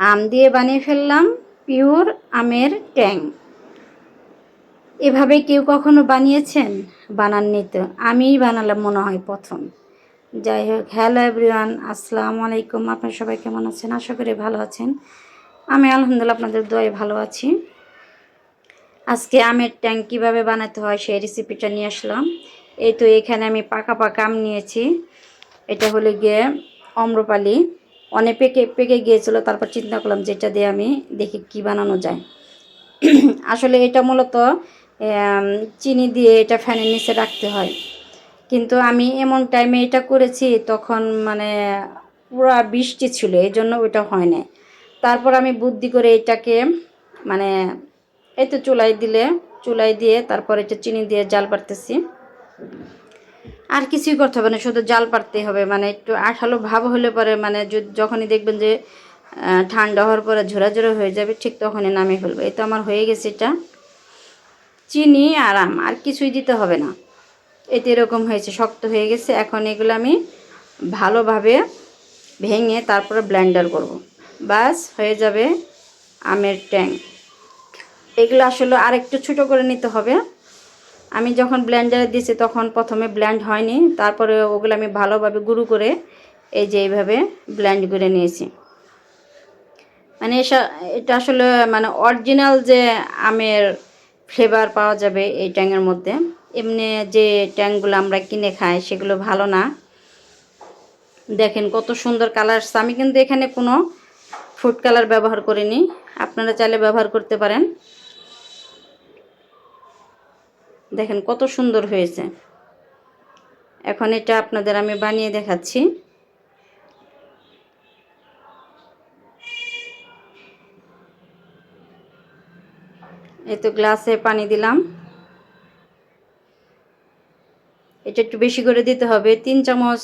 আম দিয়ে বানিয়ে ফেললাম, পিওর আমের ট্যাং। এভাবে কেউ কখনো বানিয়েছেন? বানাননি তো। আমিই বানালাম মনে হয় প্রথম। যাই হোক, হ্যালো এভরিওয়ান, আসসালামু আলাইকুম। আপনার সবাই কেমন আছেন? আশা করি ভালো আছেন। আমি আলহামদুলিল্লাহ আপনাদের দোয়ায় ভালো আছি। আজকে আমের ট্যাং কীভাবে বানাতে হয় সেই রেসিপিটা নিয়ে আসলাম। এই তো এখানে আমি পাকা পাকা আম নিয়েছি। এটা হলো গিয়ে অম্রপালি। অনেক পেকে পেকে গিয়েছিল, তারপর চিন্তা করলাম যেটা দিয়ে আমি দেখি কি বানানো যায়। আসলে এটা মূলত চিনি দিয়ে এটা ফ্যানের নিচে রাখতে হয়। কিন্তু আমি এমন টাইমে এটা করেছি, তখন মানে পুরা বৃষ্টি ছিল এই জন্য ওইটা হয় না তারপর আমি বুদ্ধি করে এটাকে মানে এই তো চুলাই দিলে, চুলাই দিয়ে তারপর এটা চিনি দিয়ে জাল পারতেছি আর কিছুই করতে হবে না, শুধু জাল পারতেই হবে মানে একটু আঠালো ভাব হলে পরে মানে যখনই দেখবেন যে ঠান্ডা হওয়ার পরে ঝোরা ঝোরা হয়ে যাবে, ঠিক তখনই নামিয়ে ফেলব। এই তো আমার হয়ে গেছে এটা। চিনি আর আম আর কিছুই দিতে হবে না। এতে এরকম হয়েছে, শক্ত হয়ে গেছে। এখন এগুলো আমি ভালোভাবে ভেঙে তারপরে ব্লেন্ডার করব। বাস হয়ে যাবে আমের ট্যাং। এগুলো আসলে আর একটু ছোটো করে নিতে হবে। আমি যখন ব্ল্যান্ডারে দিয়েছি তখন প্রথমে ব্ল্যান্ড হয়নি, তারপরে ওগুলো আমি ভালোভাবে গুঁড়ো করে এই যে এইভাবে ব্ল্যান্ড করে নিয়েছি। মানে এটা আসলে মানে অরিজিনাল যে আমের ফ্লেভার পাওয়া যাবে এই ট্যাংয়ের মধ্যে, এমনি যে ট্যাংগুলো আমরা কিনে খাই সেগুলো ভালো না। দেখেন কত সুন্দর কালার আসছে আমি কিন্তু এখানে কোনো ফুড কালার ব্যবহার করিনি, আপনারা চাইলে ব্যবহার করতে পারেন। দেখেন কত সুন্দর হয়েছে। এখন এটা আপনাদের আমি বানিয়ে দেখাচ্ছি। এই তো গ্লাসে পানি দিলাম। এটা একটু বেশি করে দিতে হবে। তিন চামচ,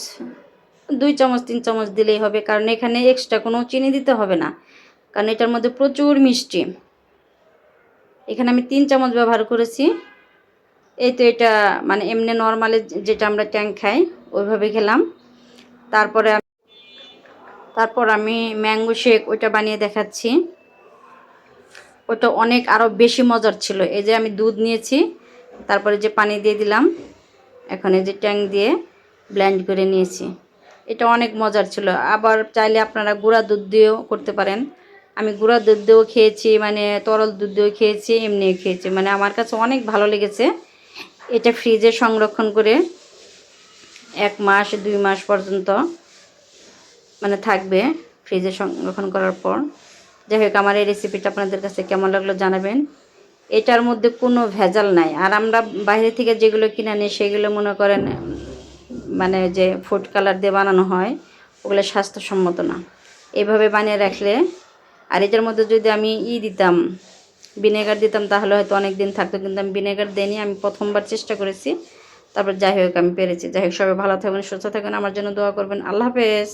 দুই চামচ, তিন চামচ দিলেই হবে, কারণ এখানে এক্সট্রা কোনো চিনি দিতে হবে না। কারণ এটার মধ্যে প্রচুর মিষ্টি। এখানে আমি তিন চামচ ব্যবহার করেছি। এই তো এটা মানে এমনি নর্মালি যেটা আমরা ট্যাঙ্ক খাই, ওইভাবে খেলাম। তারপরে তারপর আমি ম্যাঙ্গো শেক ওইটা বানিয়ে দেখাচ্ছি। ওটা অনেক আরও বেশি মজার ছিল। এই যে আমি দুধ নিয়েছি, তারপরে যে পানি দিয়ে দিলাম, এখন এই যে ট্যাঙ্ক দিয়ে ব্ল্যান্ড করে নিয়েছি। এটা অনেক মজার ছিল। আবার চাইলে আপনারা গুঁড়া দুধ দিয়েও করতে পারেন। আমি গুঁড়া দুধ দিয়েও খেয়েছি মানে তরল দুধ দিয়েও খেয়েছি এমনিও খেয়েছি। মানে আমার কাছে অনেক ভালো লেগেছে। এটা ফ্রিজে সংরক্ষণ করে এক মাস, দুই মাস পর্যন্ত মানে থাকবে ফ্রিজে সংরক্ষণ করার পর। যাই হোক, আমার এই রেসিপিটা আপনাদের কাছে কেমন লাগল জানাবেন। এটার মধ্যে কোনো ভেজাল নাই। আর আমরা বাইরে থেকে যেগুলো কিনে আনি, সেগুলো মনে করেন মানে যে ফুড কালার দিয়ে বানানো হয়, ওগুলো স্বাস্থ্যসম্মত না। এভাবে বানিয়ে রাখলে, আর এটার মধ্যে যদি আমি ই দিতাম ভিনেগার দিতাম তাহলে হয়তো অনেক দিন থাকতো, কিন্তু আমি ভিনেগার দিইনি, আমি প্রথমবার চেষ্টা করেছি। তারপর যাই হোক, আমি পেরেছি। যাই হোক, সবাই ভালো থাকবেন, সুস্থ থাকবেন, আমার জন্য দোয়া করবেন। আল্লাহ হাফেজ।